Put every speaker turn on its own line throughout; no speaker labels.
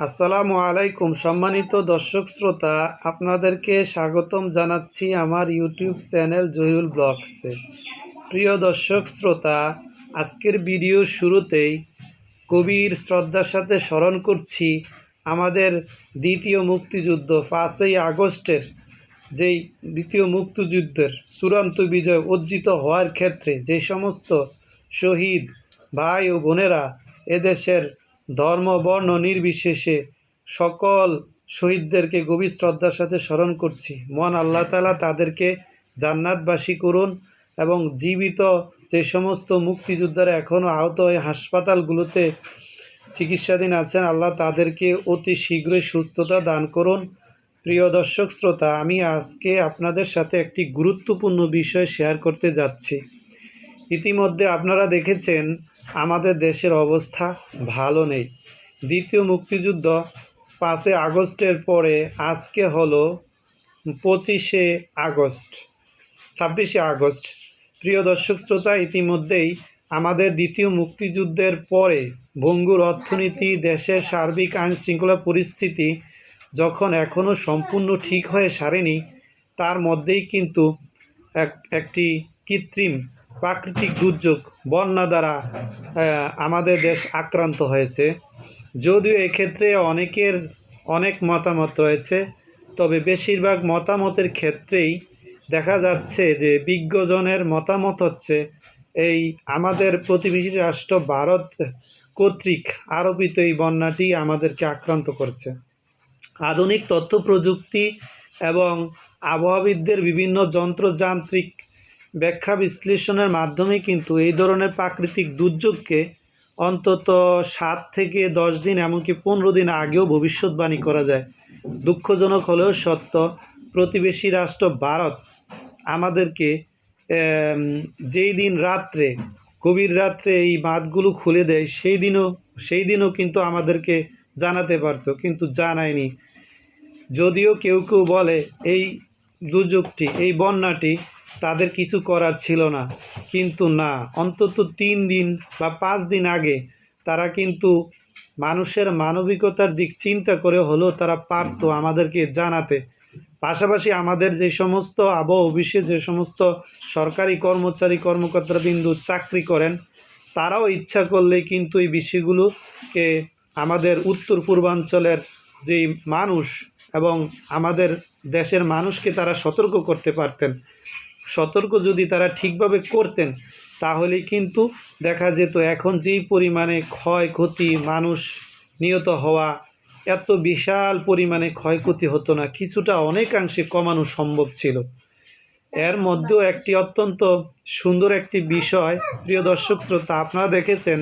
আসসালামু আলাইকুম, সম্মানিত দর্শক শ্রোতা, আপনাদেরকে স্বাগতম জানাচ্ছি আমার ইউটিউব চ্যানেল জহিরুল ব্লগসে। প্রিয় দর্শক শ্রোতা, আজকের ভিডিও শুরুতেই কবির শ্রদ্ধার সাথে স্মরণ করছি আমাদের দ্বিতীয় মুক্তিযুদ্ধ, পাঁচই আগস্টের যেই দ্বিতীয় মুক্তিযুদ্ধের চূড়ান্ত বিজয় অর্জিত হওয়ার ক্ষেত্রে যে সমস্ত শহীদ ভাই ও বোনেরা এদেশের ধর্ম, বর্ণ নির্বিশেষে সকল শহীদদেরকে গভীর শ্রদ্ধার সাথে স্মরণ করছি। মন আল্লাহ তালা তাদেরকে জান্নাতবাসী করুন এবং জীবিত যে সমস্ত মুক্তিযোদ্ধারা এখনও আহত হয়ে হাসপাতালগুলোতে চিকিৎসাধীন আছেন, আল্লাহ তাদেরকে অতি শীঘ্রই সুস্থতা দান করুন। প্রিয় দর্শক শ্রোতা, আমি আজকে আপনাদের সাথে একটি গুরুত্বপূর্ণ বিষয় শেয়ার করতে যাচ্ছি। ইতিমধ্যে আপনারা দেখেছেন আমাদের দেশের অবস্থা ভালো নেই। দ্বিতীয় মুক্তিযুদ্ধ পাঁচই আগস্টের পরে আজকে হলো পঁচিশে আগস্ট, ছাব্বিশে আগস্ট। প্রিয় দর্শক শ্রোতা, ইতিমধ্যেই আমাদের দ্বিতীয় মুক্তিযুদ্ধের পরে ভঙ্গুর অর্থনীতি, দেশের সার্বিক আইন শৃঙ্খলা পরিস্থিতি যখন এখনও সম্পূর্ণ ঠিক হয়ে সারেনি, তার মধ্যেই কিন্তু এক, একটি কৃত্রিম প্রাকৃতিক দুর্যোগ বন্যা দ্বারা আমাদের দেশ আক্রান্ত হয়েছে। যদিও এক্ষেত্রে অনেকের অনেক মতামত রয়েছে, তবে বেশিরভাগ মতামতের ক্ষেত্রেই দেখা যাচ্ছে যে বিজ্ঞজনের মতামত হচ্ছে এই আমাদের প্রতিবেশী রাষ্ট্র ভারত কর্তৃক আরোপিত এই বন্যাটি আমাদেরকে আক্রান্ত করছে। আধুনিক তথ্য প্রযুক্তি এবং আবহাওয়াবিদদের বিভিন্ন যন্ত্রযান্ত্রিক ব্যাখ্যা বিশ্লেষণের মাধ্যমে কিন্তু এই ধরনের প্রাকৃতিক দুর্যোগকে অন্তত সাত থেকে দশ দিন এমনকি পনেরো দিন আগেও ভবিষ্যৎবাণী করা যায়। দুঃখজনক হলেও সত্য, প্রতিবেশী রাষ্ট্র ভারত আমাদেরকে যেই দিন রাত্রে, গভীর রাত্রে এই বাঁধগুলো খুলে দেয়, সেই দিনও সেই দিনও কিন্তু আমাদেরকে জানাতে পারতো, কিন্তু জানায়নি। যদিও কেউ কেউ বলে এই দুর্যোগটি, এই বন্যাটি তাদের কিছু করার ছিল না। কিন্তু না, অন্তত তিন দিন বা পাঁচ দিন আগে তারা কিন্তু মানুষের মানবিকতার দিক চিন্তা করে হলেও তারা পারতো আমাদেরকে জানাতে। পাশাপাশি আমাদের যে সমস্ত আবহাওয়া অফিসে যে সমস্ত সরকারি কর্মচারী কর্মকর্তা বিন্দু চাকরি করেন, তারাও ইচ্ছা করলে কিন্তু এই বিষয়গুলোকে আমাদের উত্তর পূর্বাঞ্চলের যেই মানুষ এবং আমাদের দেশের মানুষকে তারা সতর্ক করতে পারতেন। সতর্ক যদি তারা ঠিকভাবে করতেন, তাহলে কিন্তু দেখা যেত এখন যেই পরিমাণে ক্ষয়ক্ষতি মানুষ নিহত হওয়া, এত বিশাল পরিমাণে ক্ষয়ক্ষতি হতো না, কিছুটা অনেকাংশে কমানো সম্ভব ছিল। এর মধ্যেও একটি অত্যন্ত সুন্দর একটি বিষয়, প্রিয় দর্শক শ্রোতা, আপনারা দেখেছেন,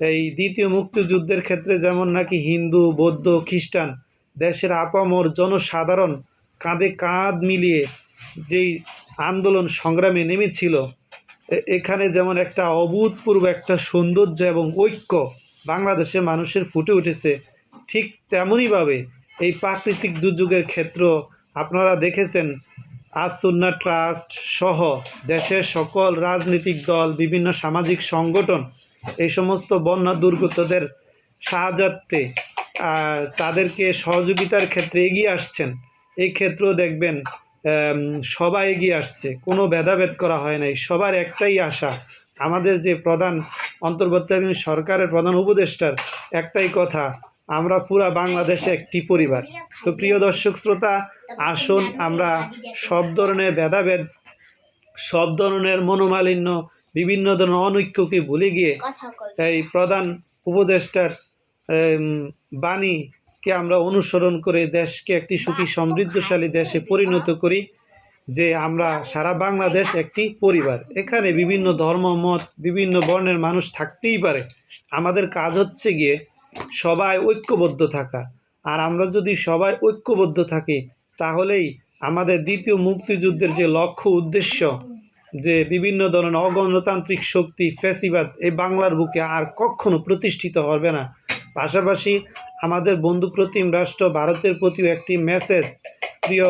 এই দ্বিতীয় মুক্তিযুদ্ধের ক্ষেত্রে যেমন নাকি হিন্দু, বৌদ্ধ, খ্রিস্টান, দেশের আপামর জনসাধারণ কাঁধে কাঁধ মিলিয়ে যেই আন্দোলন সংগ্রামে নেমেছিল এখানে যেমন একটা অভূতপূর্ব, একটা সৌন্দর্য এবং ঐক্য বাংলাদেশের মানুষের ফুটে উঠেছে, ঠিক তেমনইভাবে এই প্রাকৃতিক দুর্যোগের ক্ষেত্র আপনারা দেখেছেন, আসুন্না ট্রাস্ট সহ দেশের সকল রাজনৈতিক দল, বিভিন্ন সামাজিক সংগঠন, এই সমস্ত বন্যা দুর্গতদের সাহায্যার্থে তাদেরকে সহযোগিতার ক্ষেত্রে এগিয়ে আসছেন। এই ক্ষেত্রেও দেখবেন সবাই এগিয়ে আসছে। কোনো ভেদাভেদ করা হয় নাই। সবার একটাই আশা। আমাদের যে প্রধান অন্তর্বর্তীকালীন সরকারের প্রধান উপদেষ্টার একটাই কথা আমরা পুরা বাংলাদেশে একটি পরিবার। তো প্রিয় দর্শক শ্রোতা আসুন আমরা সব ধরনের ভেদাভেদ সব ধরনের মনোমালিন্য বিভিন্ন ধরনের অনৈক্যকে ভুলে গিয়ে এই প্রধান উপদেষ্টার এম, বাণীকে আমরা অনুসরণ করে, দেশকে একটি সুখী, সমৃদ্ধশালী দেশে পরিণত করি, যে আমরা সারা বাংলাদেশ একটি পরিবার। এখানে বিভিন্ন ধর্ম, মত, বিভিন্ন বর্ণের মানুষ থাকতেই পারে। আমাদের কাজ হচ্ছে গিয়ে সবাই ঐক্যবদ্ধ থাকা। আর আমরা যদি সবাই ঐক্যবদ্ধ থাকি, তাহলেই আমাদের দ্বিতীয় মুক্তিযুদ্ধের যে লক্ষ্য, উদ্দেশ্য, যে বিভিন্ন ধরনের অগণতান্ত্রিক শক্তি, ফ্যাসিবাদ, এই বাংলার বুকে আর কখনো প্রতিষ্ঠিত হবে না। পাশাপাশি আমাদের বন্ধুপ্রতিম রাষ্ট্র ভারতের প্রতিও একটি মেসেজ প্রিয়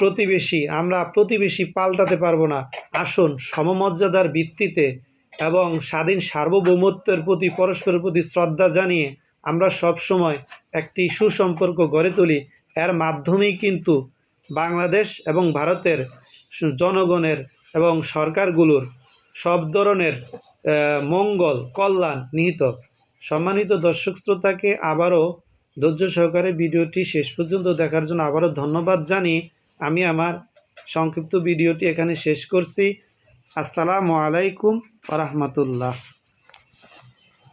প্রতিবেশী। আমরা প্রতিবেশী পাল্টাতে পারব না। আসুন সমমর্যাদার ভিত্তিতে এবং স্বাধীন সার্বভৌমত্বের প্রতি, পরস্পরের প্রতি শ্রদ্ধা জানিয়ে আমরা সব সময় একটি সুসম্পর্ক গড়ে তুলি। এর মাধ্যমেই কিন্তু বাংলাদেশ এবং ভারতের জনগণের এবং সরকারগুলোর সব ধরনের মঙ্গল, কল্যাণ নিহিত। সম্মানিত দর্শক শ্রোতাকে আবারও ধৈর্য সহকারে ভিডিওটি শেষ পর্যন্ত দেখার জন্য আবারও ধন্যবাদ জানি আমি আমার সংক্ষিপ্ত ভিডিওটি এখানে শেষ করছি। আসসালামু আলাইকুম রহমতুল্লাহ।